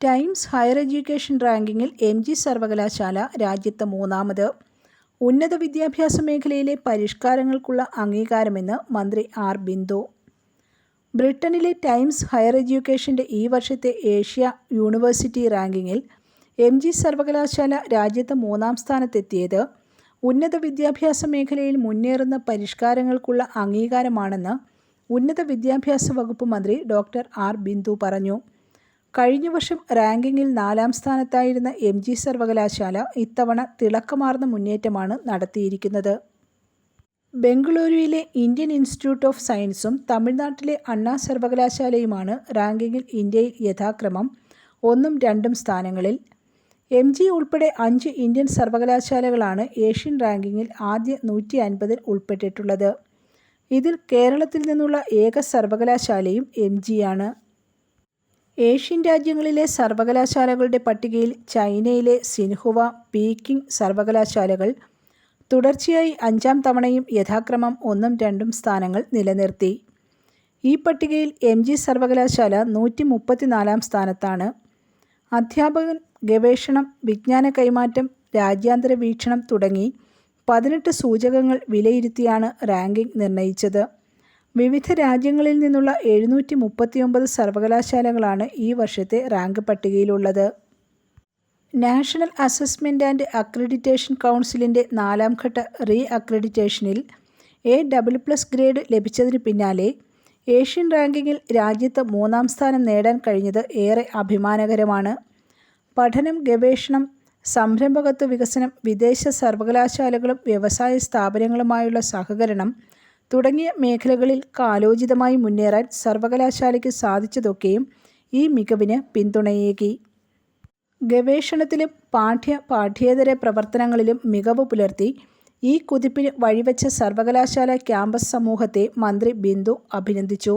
Times higher education റാങ്കിങ്ങിൽ M G സർവകലാശാല രാജ്യത്ത് മൂന്നാമത്. ഉന്നത വിദ്യാഭ്യാസ മേഖലയിലെ പരിഷ്കാരങ്ങൾക്കുള്ള അംഗീകാരമെന്ന് മന്ത്രി ആർ. ബിന്ദു. ബ്രിട്ടനിലെ ടൈംസ് ഹയർ എഡ്യൂക്കേഷന്റെ ഈ വർഷത്തെ ഏഷ്യ യൂണിവേഴ്സിറ്റി റാങ്കിങ്ങിൽ എം ജി സർവകലാശാല രാജ്യത്ത് മൂന്നാം സ്ഥാനത്തെത്തിയത് ഉന്നത വിദ്യാഭ്യാസ മേഖലയിൽ മുന്നേറുന്ന പരിഷ്കാരങ്ങൾക്കുള്ള അംഗീകാരമാണെന്ന് ഉന്നത വിദ്യാഭ്യാസ വകുപ്പ് മന്ത്രി ഡോക്ടർ ആർ. ബിന്ദു പറഞ്ഞു. കഴിഞ്ഞ വർഷം റാങ്കിങ്ങിൽ നാലാം സ്ഥാനത്തായിരുന്ന എം ജി സർവകലാശാല ഇത്തവണ തിളക്കമാർന്ന മുന്നേറ്റമാണ് നടത്തിയിരിക്കുന്നത്. ബംഗളൂരുവിലെ ഇന്ത്യൻ ഇൻസ്റ്റിറ്റ്യൂട്ട് ഓഫ് സയൻസും തമിഴ്നാട്ടിലെ അണ്ണാ സർവകലാശാലയുമാണ് റാങ്കിങ്ങിൽ ഇന്ത്യയിൽ യഥാക്രമം ഒന്നും രണ്ടും സ്ഥാനങ്ങളിൽ. എം ജി ഉൾപ്പെടെ അഞ്ച് ഇന്ത്യൻ സർവകലാശാലകളാണ് ഏഷ്യൻ റാങ്കിങ്ങിൽ ആദ്യ നൂറ്റി അൻപതിൽ ഉൾപ്പെട്ടിട്ടുള്ളത്. ഇതിൽ കേരളത്തിൽ നിന്നുള്ള ഏക സർവകലാശാലയും എം ജിയാണ് ഏഷ്യൻ രാജ്യങ്ങളിലെ സർവകലാശാലകളുടെ പട്ടികയിൽ ചൈനയിലെ സിൻഹുവ പീക്കിംഗ് സർവകലാശാലകൾ തുടർച്ചയായി അഞ്ചാം തവണയും യഥാക്രമം ഒന്നും രണ്ടും സ്ഥാനങ്ങൾ നിലനിർത്തി. ഈ പട്ടികയിൽ എം ജി സർവകലാശാല നൂറ്റി മുപ്പത്തിനാലാം സ്ഥാനത്താണ്. അധ്യാപകൻ ഗവേഷണം വിജ്ഞാന കൈമാറ്റം രാജ്യാന്തര വീക്ഷണം തുടങ്ങി പതിനെട്ട് സൂചകങ്ങൾ വിലയിരുത്തിയാണ് റാങ്കിംഗ് നിർണയിച്ചത്. വിവിധ രാജ്യങ്ങളിൽ നിന്നുള്ള എഴുന്നൂറ്റി മുപ്പത്തിയൊമ്പത് സർവകലാശാലകളാണ് ഈ വർഷത്തെ റാങ്ക് പട്ടികയിലുള്ളത്. നാഷണൽ അസസ്മെന്റ് ആൻഡ് അക്രഡിറ്റേഷൻ കൗൺസിലിന്റെ നാലാം ഘട്ട റീ അക്രഡിറ്റേഷനിൽ എ ഡബിൾ പ്ലസ് ഗ്രേഡ് ലഭിച്ചതിന് പിന്നാലെ ഏഷ്യൻ റാങ്കിങ്ങിൽ രാജ്യത്ത് മൂന്നാം സ്ഥാനം നേടാൻ കഴിഞ്ഞത് ഏറെ അഭിമാനകരമാണ്. പഠനം ഗവേഷണം സംരംഭകത്വ വികസനം വിദേശ സർവകലാശാലകളും വ്യവസായ സ്ഥാപനങ്ങളുമായുള്ള സഹകരണം തുടങ്ങിയ മേഖലകളിൽ കാലോചിതമായി മുന്നേറാൻ സർവകലാശാലയ്ക്ക് സാധിച്ചതൊക്കെയും ഈ മികവിന് പിന്തുണയേകി. ഗവേഷണത്തിലും പാഠ്യ പാഠ്യേതര പ്രവർത്തനങ്ങളിലും മികവ് പുലർത്തി ഈ കുതിപ്പിന് വഴിവെച്ച സർവകലാശാല ക്യാമ്പസ് സമൂഹത്തെ മന്ത്രി ബിന്ദു അഭിനന്ദിച്ചു.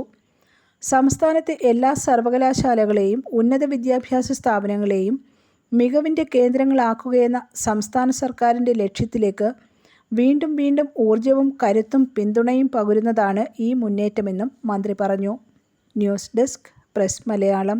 സംസ്ഥാനത്തെ എല്ലാ സർവകലാശാലകളെയും ഉന്നത വിദ്യാഭ്യാസ സ്ഥാപനങ്ങളെയും മികവിന്റെ കേന്ദ്രങ്ങളാക്കുകയെന്ന സംസ്ഥാന സർക്കാരിന്റെ ലക്ഷ്യത്തിലേക്ക് വീണ്ടും വീണ്ടും ഊർജവും കരുത്തും പിന്തുണയും പകരുന്നതാണ് ഈ മുന്നേറ്റമെന്നും മന്ത്രി പറഞ്ഞു. News desk press Malayalam.